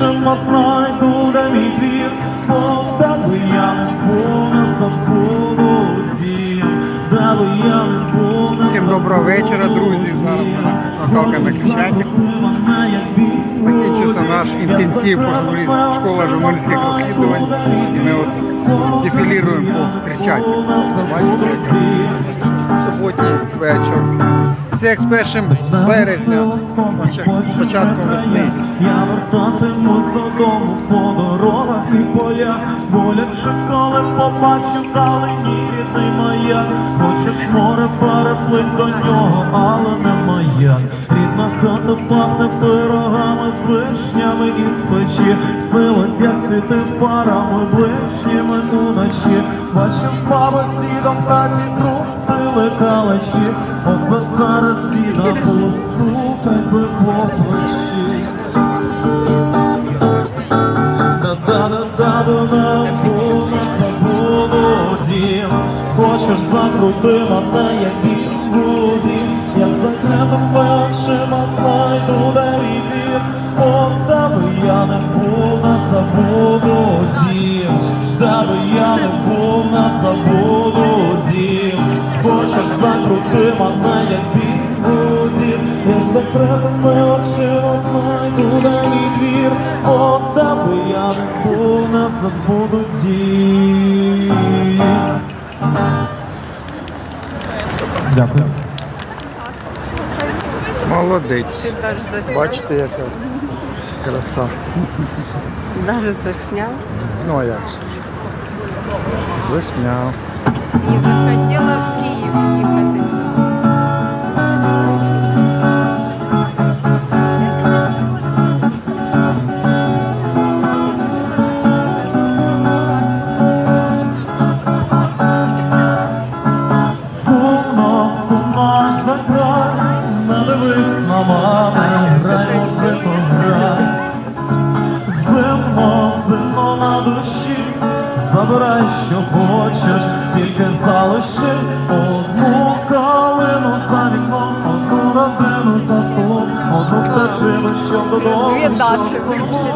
очима знайду, де мій двір, бо я не був, Всім доброго вечора, друзі. Зараз на Наталка на Крещатику. Закінчився наш інтенсив по журналістиці, школа журналістських розслідувань. І ми от дефіліруємо по Крещатику. Суботній вечір. Все як з першим березня, початком весни. Я вертатимусь додому по дорогах і полях, боляче, коли побачу вдалині рідний маяк. Хочеш море переплить до нього, але не маяк. Рідна хата пахне пирогами з вишнями і з печі. Снилось, як світив парами ближніми уночі. Бачив баба з дідом хаті крутили калачі. От би зараз діда було так би по плечі. Да-да-да-да-да, забуду дім. Хочеш закрути мене, як і буді. Я закритими очима знайду, де. От де я не був, не забуду дім. Де би я не був, не забуду закрути мене, як бігуді. Я закритими очима знайду, де мій двір. От де би я не був, не забуду дім. Дякую. Молодець. Бачите, яка краса. Даже заснял. Ну а як же? Вишня. Не захотела забирай, що хочеш, тільки залиши одну калину за вікном, одну родину за столом, одну стежину, що додому. Вышли.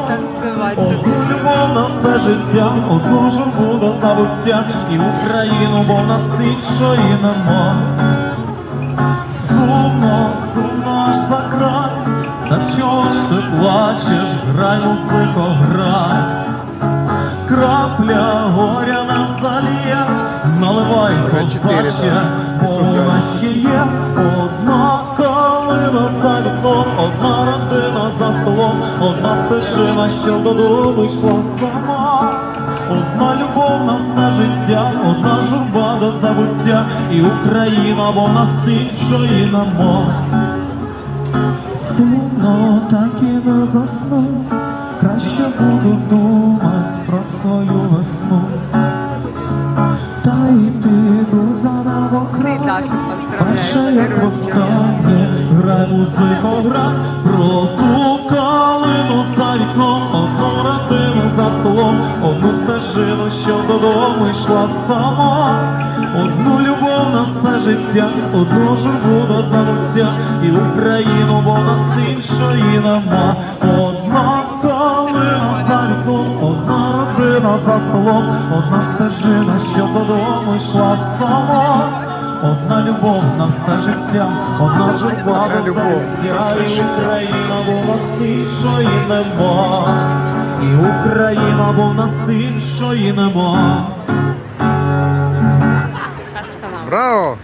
Одну любов на все життя, одну журбу до забуття і Україну, бо в нас іншої нема. Сумно, сумно аж за край, та чого ж ти плачеш, грай, музико, грай. Крапля горя на заліє, наливай Даші. бо нас ще є одна калина за вікном, одна родина за столом, одна стежина, що додому йшла сама. Одна любов на все життя, одна журба до забуття, і Україна, бо в нас іншої нема. Сумно так і не засну, краще буду думать про свою весну. Та й піду за небо Ты Дашу Перше, як первым грай музико, грай про ту калину за вікном, одну родину за столом, одну стежину, що додому йшла сама, одну любов на все життя, одну журбу до забуття, і Україну, бо в нас іншої нема. За столом, одна стежина, що додому йшла сама. Одна любов на все життя, одна жива до життя, і Україна, бо нас іншої нема. І Україна, бо нас іншої нема. Браво!